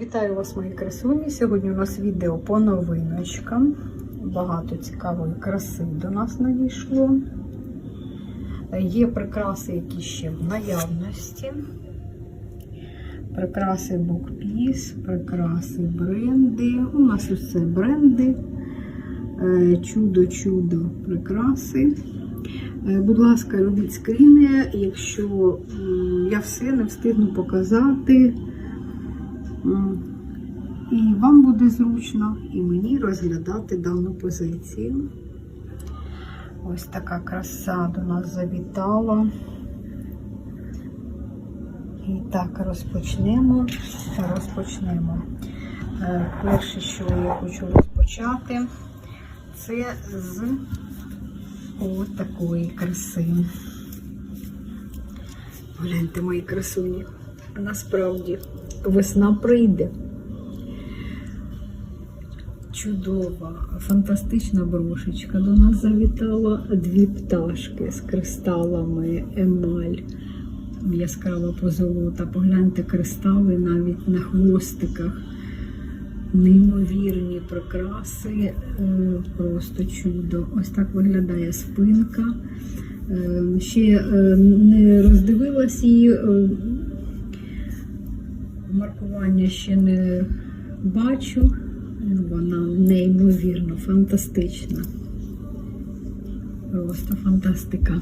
Вітаю вас, мої красуні. Сьогодні у нас відео по новиночкам. Багато цікавої краси до нас надійшло. Є прикраси, які ще в наявності. Прикраси букпіс, прикраси бренди. У нас усе бренди. Е, Чудо-чудо прикраси. Е, Будь ласка, робіть скріни, якщо я все не встигну показати. М, І вам буде зручно, і мені розглядати дану позицію. Ось така краса до нас завітала. І так, розпочнемо. Розпочнемо. Е, Перше, що я хочу розпочати, це з ось краси. Гляньте, мої красуні. Насправді весна прийде. Чудова, фантастична брошечка до нас завітала. Дві пташки з кристалами емаль. Яскрава позолота. Погляньте кристали навіть на хвостиках. Неймовірні прикраси, е, просто чудо. Ось так виглядає спинка. Е, Ще е, не роздивилась її, маркування ще не бачу. Вона неймовірно фантастична. Просто фантастика.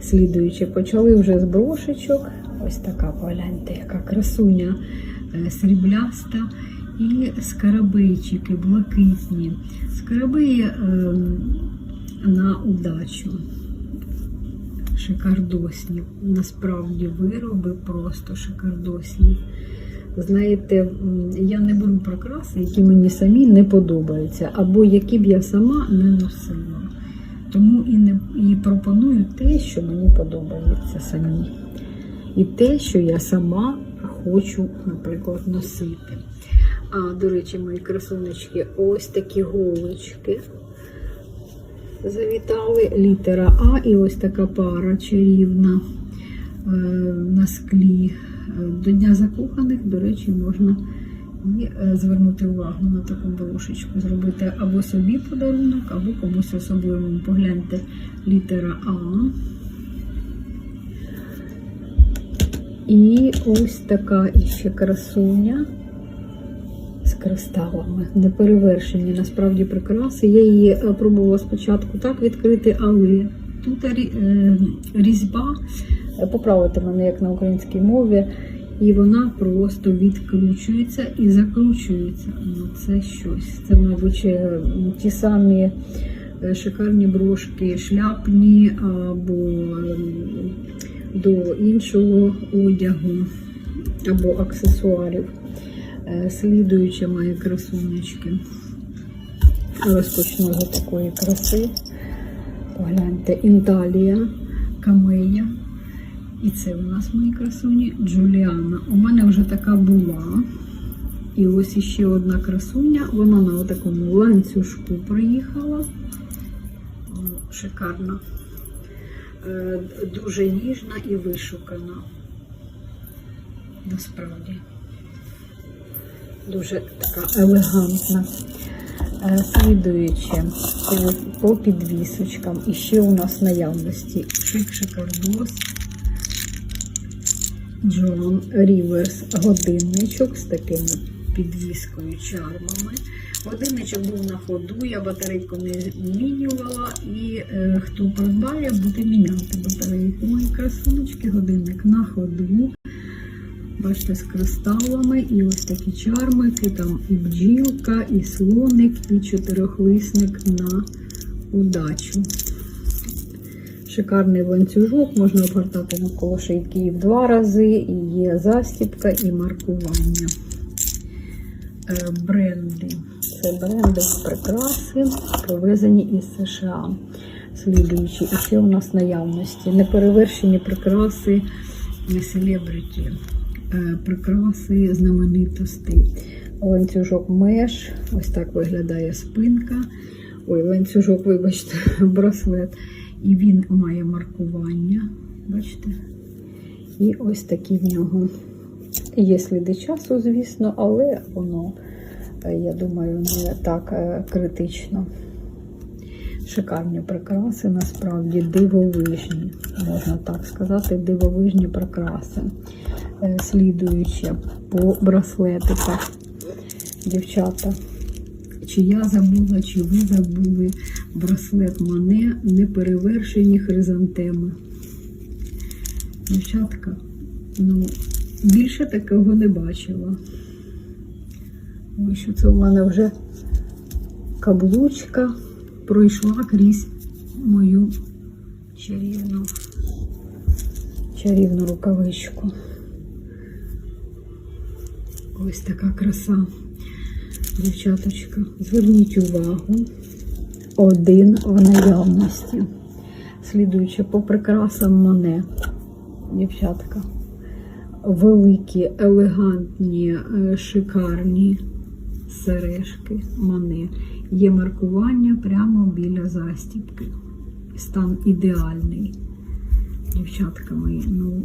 Слідуючи, почали вже з брошечок. Ось така, погляньте, яка красуня е, срібляста і скарабейчики блакитні. Скарабеї е, на удачу. Шикардосні. Насправді вироби просто шикардосні. Знаєте, я не беру прикраси, які мені самі не подобаються, або які б я сама не носила. Тому і не і пропоную те, що мені подобається самі. І те, що я сама хочу, наприклад, носити. А, до речі, мої красунечки, ось такі голочки. Завітали літера А і ось така пара чарівна е, на склі. Е, До Дня закоханих, до речі, можна і е, звернути увагу на таку брошечку, зробити або собі подарунок, або комусь особливому. Погляньте літера А. І ось така іще красуня кристалами. Неперевершені насправді прикраси. Я її е, пробувала спочатку так відкрити, але тут е, різьба, е, поправити мене як на українській мові, і вона просто відкручується і закручується. Ну, це щось. Це, мабуть, ті самі шикарні брошки, шляпні або ем, до іншого одягу або аксесуарів. Е, Слідуючи мої красунечки. Розпочну з такої краси. Погляньте, Інталія, Камея. І це у нас мої красуні Джуліана. У мене вже така була. І ось іще одна красуня. Вона на такому ланцюжку приїхала. Шикарна. Е, Дуже ніжна і вишукана. Насправді. Дуже така елегантна. Е, Слідуючи по, підвісочкам, і ще у нас наявності шик шикардос, Джон Ріверс годинничок з такими підвіскою чармами. Годинничок був на ходу, я батарейку не змінювала, і е, хто придбає, буде міняти батарейку. Мої красуночки, годинник на ходу. Бачите, з кристалами і ось такі чармики, там і бджілка, і слоник, і чотирьохлисник на удачу. Шикарний ланцюжок, можна обгортати навколо шийки в два рази, і є застібка і маркування. Е, Бренди. Це бренди прикраси, привезені із США. Слідуючи, і ще у нас наявності. Неперевершені прикраси і селебриті. Е, Прикраси знаменитостей. Ланцюжок меж. Ось так виглядає спинка. Ой, ланцюжок, вибачте, браслет. І він має маркування. Бачите? І ось такі в нього Є сліди часу, звісно, але воно, е, я думаю, не так е, критично. Шикарні прикраси, насправді дивовижні, можна так сказати, дивовижні прикраси. Е, Слідуючи по браслетиках, дівчата. Чи я забула, чи ви забули браслет Мане неперевершені хризантеми. Дівчатка, ну, більше такого не бачила. Ось що це в мене вже каблучка пройшла крізь мою чарівну, чарівну рукавичку. Ось така краса. Дівчаточка, зверніть увагу. Один в наявності. Слідуючи по прикрасам Моне, дівчатка. Великі, елегантні, е, шикарні сережки Моне. Є маркування прямо біля застібки. Стан ідеальний. Дівчатка мої, ну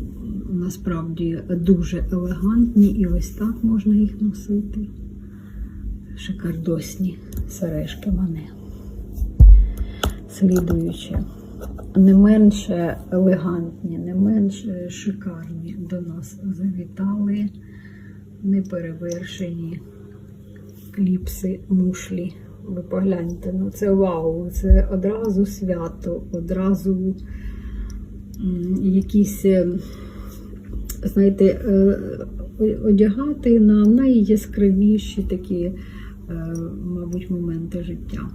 насправді дуже елегантні, і ось так можна їх носити шикардосні сережки мене. Слідуючи, не менше елегантні, не менше шикарні до нас завітали неперевершені кліпси мушлі. Ви погляньте, ну це вау, це одразу свято, одразу якісь, е, знаєте, е, одягати на найяскравіші такі, е, мабуть, моменти життя.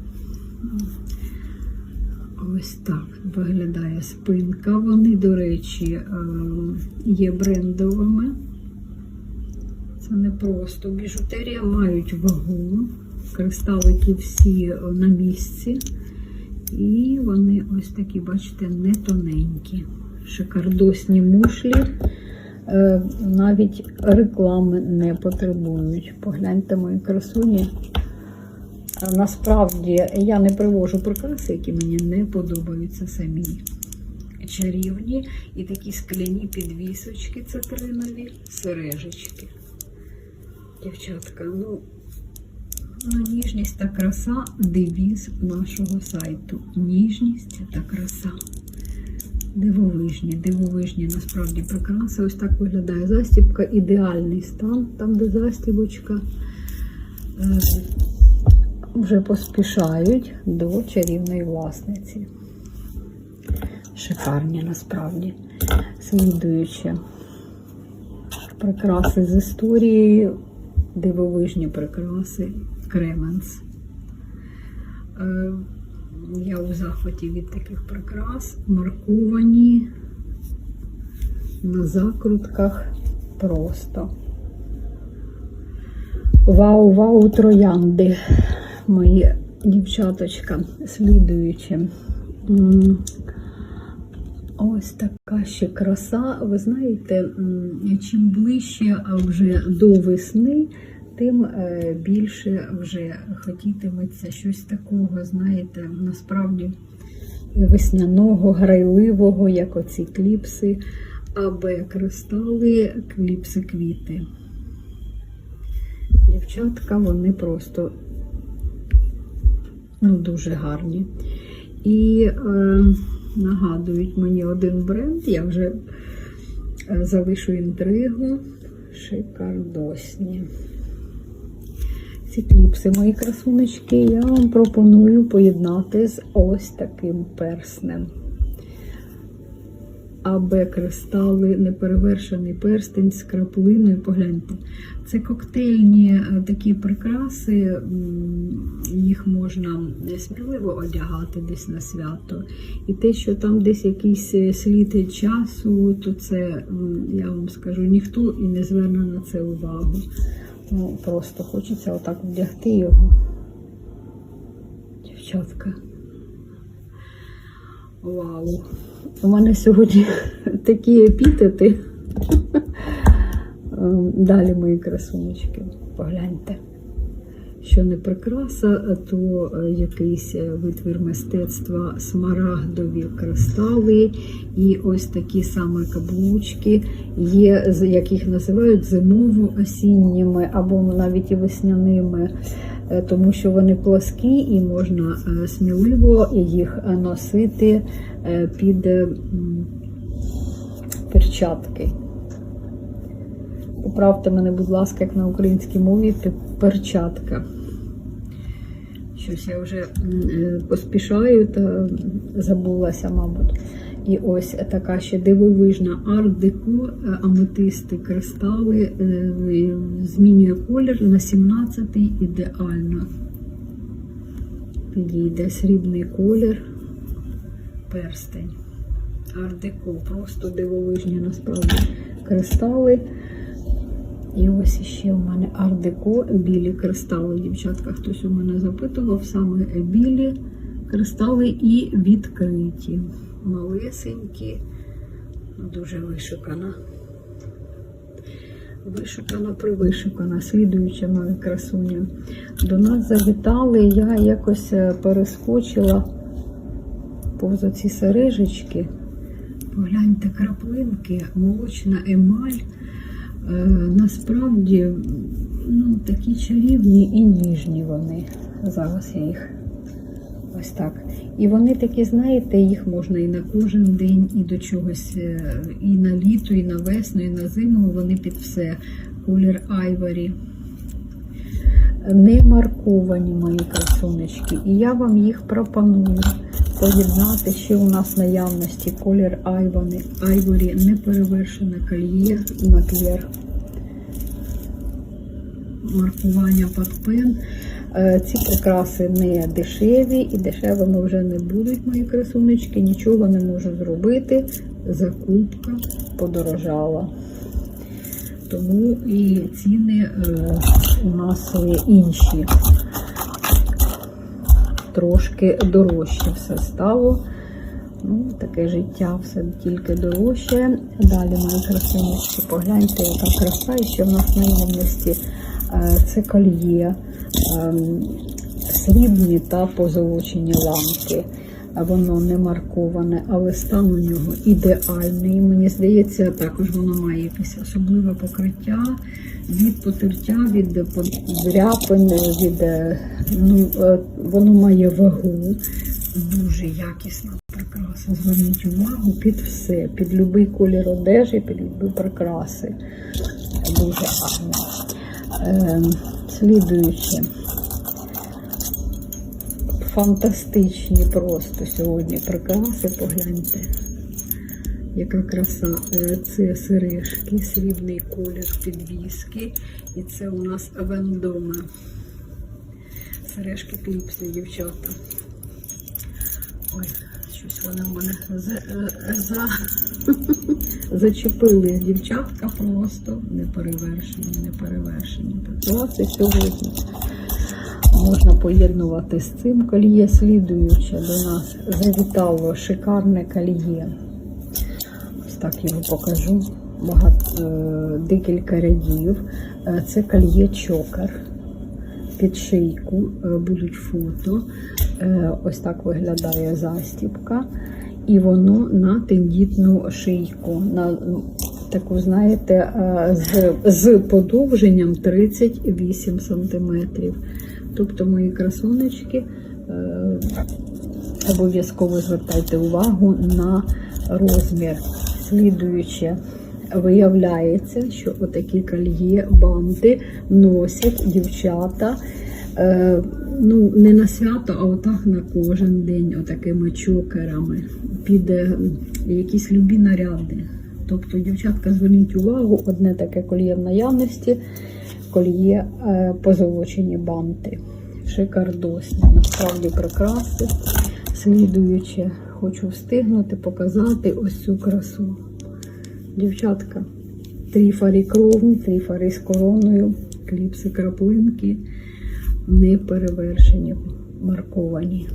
Ось так виглядає спинка. Вони, до речі, є брендовими. Це не просто біжутерія, мають вагу. Кристалики всі на місці. І вони ось такі, бачите, не тоненькі. Шикардосні мушлі. Е, Навіть реклами не потребують. Погляньте мої красуні. Насправді я не привожу прикраси, які мені не подобаються самі. Чарівні і такі скляні підвісочки цитринові, сережечки. Дівчатка, ну ніжність та краса девіз нашого сайту. Ніжність та краса. Дивовижні, дивовижні насправді прикраси. Ось так виглядає застібка. Ідеальний стан, там, де застібочка. Е, вже поспішають до чарівної власниці. Шикарні насправді. Слідуючи прикраси з історією, дивовижні прикраси Кременс. Е, Я у захваті від таких прикрас, марковані на закрутках просто. Вау, вау, троянди, мої дівчаточка, слідуючи. Ось така ще краса. Ви знаєте, чим ближче вже до весни, тим е, більше вже хотітиметься щось такого, знаєте, насправді весняного, грайливого, як оці кліпси, або кристали, кліпси квіти. Дівчатка, вони просто ну, дуже гарні. І е, нагадують мені один бренд, я вже е, залишу інтригу. Шикардосні. Ці кліпси, мої красунечки, я вам пропоную поєднати з ось таким перснем. АБ кристали, неперевершений перстень з краплиною. Погляньте. Це коктейльні е, такі прикраси, їх можна сміливо одягати десь на свято. І те, що там десь якийсь е, слід часу, то це, я вам скажу, ніхто і не зверне на це увагу. Ну, просто хочеться отак вдягти його. Дівчатка. Вау. У мене сьогодні такі епітети. Ем, Далі мої красунечки. Погляньте. Що не прикраса, то е, якийсь е, витвір мистецтва, смарагдові кристали і ось такі саме каблучки, є, як їх називають зимово-осінніми або навіть і весняними, е, тому що вони плоскі і можна е, сміливо їх е, носити е, під е, перчатки. Поправте мене, будь ласка, як на українській мові пе- перчатка. Щось я вже е, поспішаю та забулася, мабуть. І ось така ще дивовижна арт-деко, е, аметисти, кристали, е, змінює колір на 17-й ідеально. Підійде срібний колір, перстень. Арт-деко, просто дивовижні насправді кристали. І ось ще у мене ардеко, білі кристали. Дівчатка, хтось у мене запитував, саме білі кристали і відкриті. Малесенькі, дуже вишукана. Вишукана, привишукана, слідуюча моя красуня. До нас завітали, я якось е, перескочила повз ці сережечки. Погляньте краплинки, молочна емаль. Е, насправді ну, такі чарівні і ніжні вони. Зараз я їх ось так. І вони такі, знаєте, їх можна і на кожен день, і до чогось, е, і на літо, і на весну, і на зиму. Вони під все. Колір айварі. Не марковані мої красунечки. І я вам їх пропоную поєднати ще у нас наявності колір айвани, айворі, неперевершене кольє на клєр. Маркування пен. Ці прикраси не дешеві і дешевими вже не будуть мої красунечки. Нічого не можу зробити. Закупка подорожала. Тому і ціни е, у нас інші. Трошки дорожче все стало. Ну, таке життя, все тільки дорожче. Далі мої красунечки, погляньте, яка краса, і ще в нас наявності е, це кольє, ем, срібні та позолочені ламки. Воно не марковане, але стан у нього ідеальний. Мені здається, також воно має якесь особливе покриття від потертя, від подряпин, від е, ну, е, воно має вагу. Дуже якісна прикраса. Зверніть увагу під все, під будь-який колір одежі, під будь-які прикраси. Дуже гарно. Е, слідуюче. Фантастичні просто сьогодні прикраси, погляньте. Яка краса. Е, Це сережки, срібний колір підвіски. І це у нас вендоме. Сережки кліпси, дівчата. Ой, щось вони в мене за, е, за, зачепили дівчатка просто неперевершені, неперевершені. Прикраси сьогодні можна поєднувати з цим кольє. Слідуюче до нас завітало шикарне кольє. Ось так його покажу. Багато, е, декілька рядів. Е, Це кольє чокер. Під шийку е, будуть фото. Ось так виглядає застібка. І воно на тендітну шийку. На таку, знаєте, е, з, з подовженням 38 сантиметрів. Тобто, мої красунечки, е, обов'язково звертайте увагу на розмір. Слідуюче, виявляється, що отакі кольє банди носять дівчата. Е, ну, не на свято, а отак на кожен день, отакими чокерами, під якісь любі наряди. Тобто, дівчатка, зверніть увагу, одне таке кольє в наявності, кольє е, позолочені банти. Шикардосні, насправді прикраси. Слідуючи, хочу встигнути показати ось цю красу. Дівчатка, тріфарі кровні, тріфарі з короною, кліпси краплинки, не перевершені, марковані.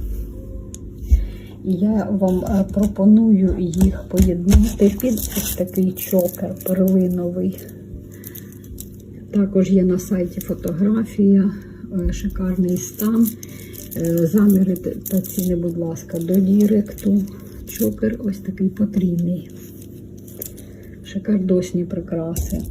Я вам е, пропоную їх поєднати під ось такий чокер перлиновий. Також є на сайті фотографія е, шикарний стан. Е, Заміри та ціни, будь ласка, до Діректу. Чокер ось такий потрібний. Шикардосні прикраси.